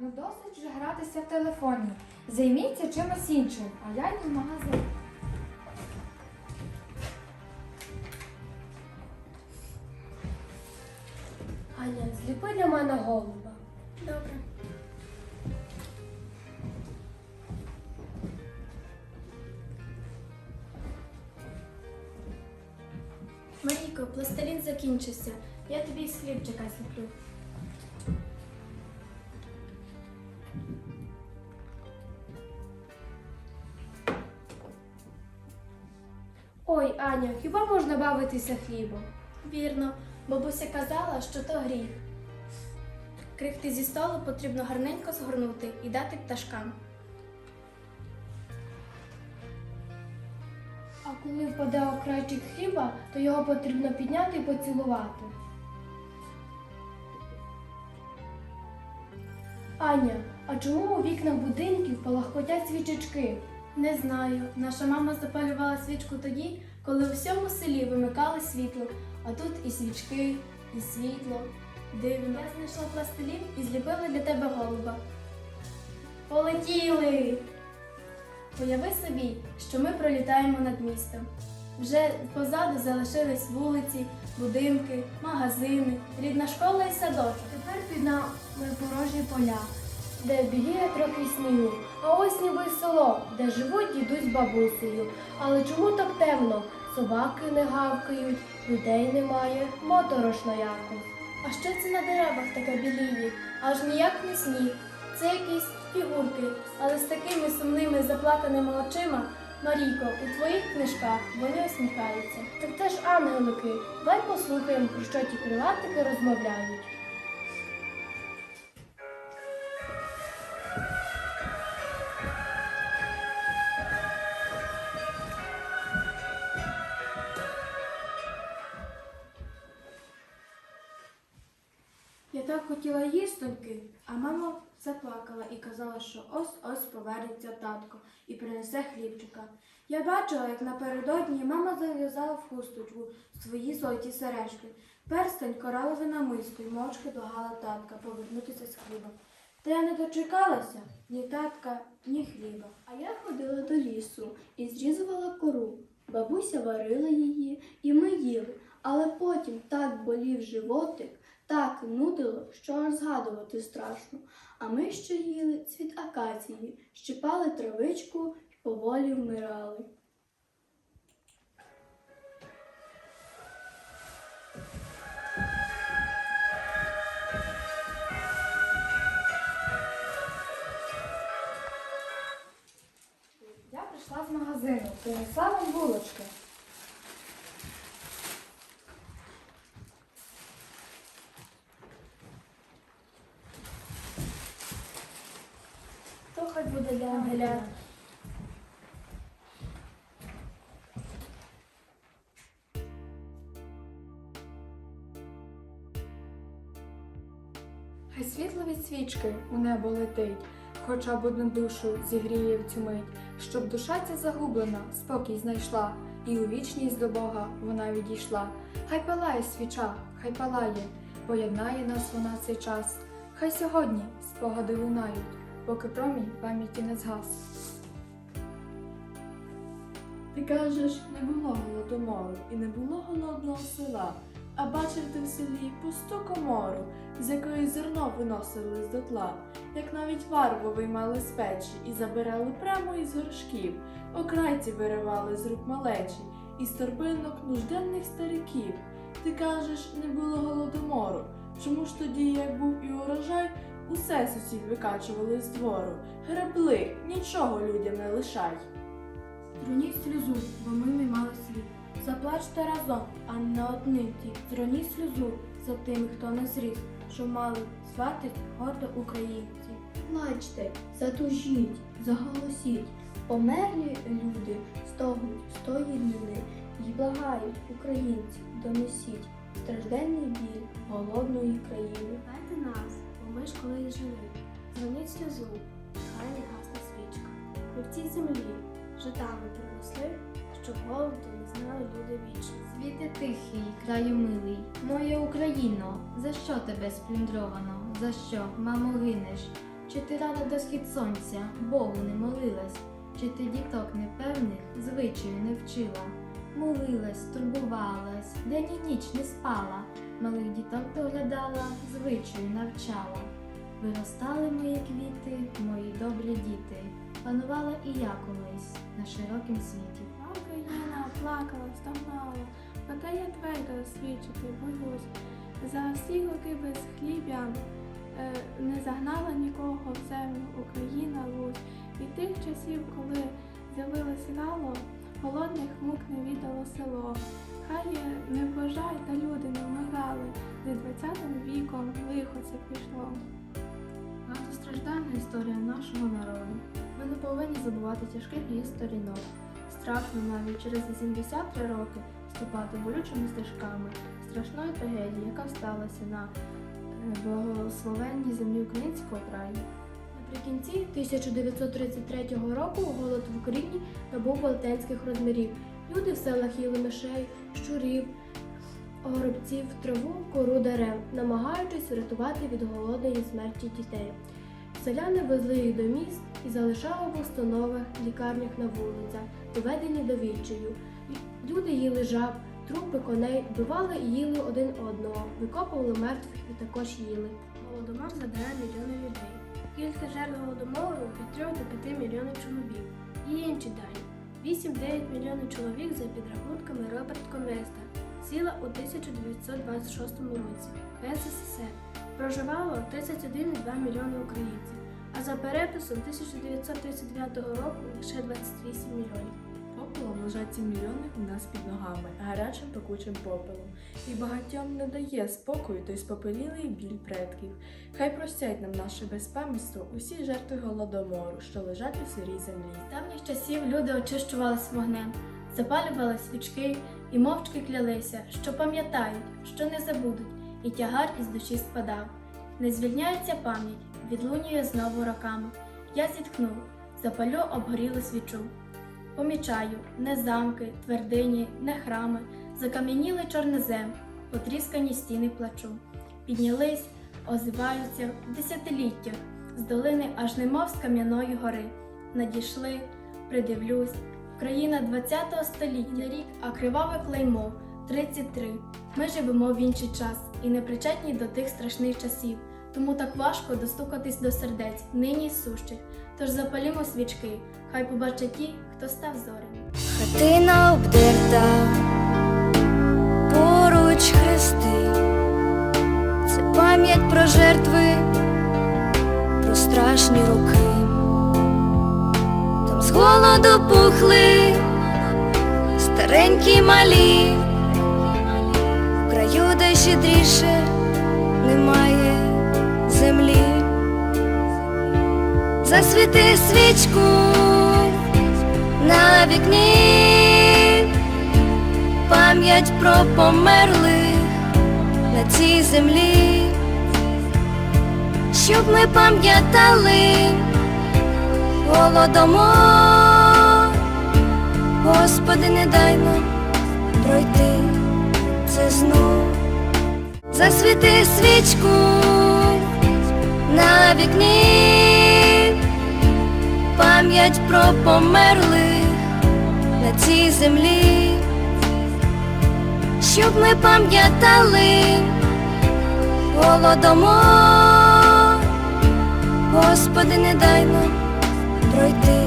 ну досить вже гратися в телефоні. Займіться чимось іншим, а я йду в магазин. Аня, зліпи для мене голуба. Добре. Марійко, пластилін закінчився. Я тобі хлібчика Ой, Аня, хіба можна бавитися хлібом? Вірно, бабуся казала, що то гріх. Крихти зі столу потрібно гарненько згорнути і дати пташкам. А коли впаде окрайчик хліба, то його потрібно підняти і поцілувати. Аня, а чому у вікнах будинків палахкотять свічечки? Не знаю. Наша мама запалювала свічку тоді, коли у всьому селі вимикали світло, а тут і свічки, і світло. Дивно. Я знайшла пластилін і зліпила для тебе голуба. Полетіли! Уяви собі, що ми пролітаємо над містом. Вже позаду залишились вулиці, будинки, магазини, рідна школа і садочок. Тепер під нами порожні поля, де біліє трохи снігу, а ось ніби село, де живуть дідусь бабусею. Але чому так темно? Собаки не гавкають, людей немає, моторошно якось. А що це на деревах таке біліє? Аж ніяк не сніг. Це якісь фігурки, але з такими сумними заплаканими очима. Марійко, у твоїх книжках вони усміхаються. Так це ж ангелики. Давай послухаємо, про що ті крилатики розмовляють. Так хотіла їстоньки, а мама заплакала і казала, що ось-ось повернеться татко і принесе хлібчика. Я бачила, як напередодні мама зав'язала в хусточку свої золоті сережки, перстень коралове намисто й мовчки догала татка повернутися з хлібом. Та я не дочекалася ні татка, ні хліба. А я ходила до лісу і зрізувала кору. Бабуся варила її, і ми їли. Але потім так болів животик, так нудило, що аж згадувати страшно. А ми ще їли цвіт акації, щипали травичку і поволі вмирали. То буде для ангелят. Хай світло від свічки у небо летить, хоча б одну душу зігріє в цю мить, щоб душа ця загублена, спокій знайшла, і у вічність до Бога вона відійшла. Хай палає свіча, хай палає, поєднає нас вона цей час. Хай сьогодні спогади лунають, поки промінь пам'яті не згас. Ти кажеш, не було голодомору і не було голодного села, а бачив ти в селі пусту комору, з якої зерно виносили з дотла, як навіть варву виймали з печі і забирали прямо із горшків, окрайці виривали з рук малечі, із торбинок нужденних стариків. Ти кажеш, не було голодомору. Чому ж тоді, як був і урожай, усе сусід викачували з двору, гребли, нічого людям не лишай. Зроніть сльозу, бо ми не мали слів. Заплачте разом, а не наодинці. Зроніть сльозу за тими, хто не зріс, що мали зватись гордо українці. Плачте, затужіть, заголосіть. Померлі люди стогнуть з тої війни й благають українці, донесіть стражденний біль голодної країни. Знайте нас, ми ж колись жили. Зроніть сльозу, хай не гасна свічка. Ми в цій землі принесли, щоб голоду не знали люди вічно. Світи тихий, краю милий, моя Україно, за що тебе сплюндровано? За що, мамо, гинеш? Чи ти рада до схід сонця, Богу не молилась? Чи ти діток непевних звичаю не вчила? Молилась, турбувалась, день і ніч не спала, малих діток доглядала, звичаю навчала. Виростали мої квіти, мої добрі діти, панувала і я колись на широкім світі. Україна плакала, стогнала, проте я твердо свідчити боюсь. За всі роки без хліб'я е, не загнала нікого в землю Україна Русь. І тих часів, коли з'явилось рало, голодних мук не віддало село. Хай не пожай, та люди не вмирали, де двадцятим віком лихо це пішло. Багатостраждальна історія нашого народу. Ми не повинні забувати тяжких її сторінок. Страшно навіть через 83 роки ступати болючими стежками страшної трагедії, яка сталася на е, благословенній землі українського краю. Наприкінці 1933 року голод в Україні набув велетенських розмірів. Люди в селах їли мишей, щурів, горобців, траву, кору дерев, намагаючись врятувати від голодної смерті дітей. Селяни везли їх до міст і залишали в установах, лікарнях на вулицях, доведені до відчаю. Люди їли жаб, трупи коней, вбивали і їли один одного, викопували мертвих і також їли. Голодомор задає мільйони людей. Кількість жертв голодомору від 3 до 5 мільйонів чоловік. І інші дані. 8-9 мільйонів чоловік за підрахунками Роберт Конвеста сіла у 1926 році в СССР. Проживало 31,2 мільйони українців, а за переписом 1939 року лише 28 мільйонів. Попелом лежать ці мільйони у нас під ногами, гарячим пекучим попелом. І багатьом не дає спокою той спопелілий біль предків. Хай простять нам наше безпам'ятство усі жертви голодомору, що лежать у сирій землі. З давніх часів люди очищувались вогнем, запалювали свічки і мовчки клялися, що пам'ятають, що не забудуть, і тягар із душі спадав. Не звільняється пам'ять, відлунює знову роками. Я зітхнув, запалю обгорілу свічу. Помічаю не замки, твердині, не храми, закам'яніли чорнозем, потріскані стіни плачу. Піднялись, озиваються в десятиліттях, з долини аж немов з кам'яної гори. Надійшли, придивлюсь, країна 20-го століття рік, а криваве клеймо 33. Ми живемо в інший час і не причетні до тих страшних часів, тому так важко достукатись до сердець, нині сущих. Тож запалімо свічки, хай побачать ті, хто став зорем. Хатина обдерта, поруч хрести, це пам'ять про жертви, про страшні роки. Там з голоду пухли старенькі малі, в краю, де щедріше немає землі. Засвіти свічку на вікні. Пам'ять про померлих на цій землі, щоб ми пам'ятали голодомор, Господи, не дай нам пройти це знов, засвіти свічку на вікні. Пам'ять про померлих на цій землі, щоб ми пам'ятали голодомор, Господи, не дай нам пройти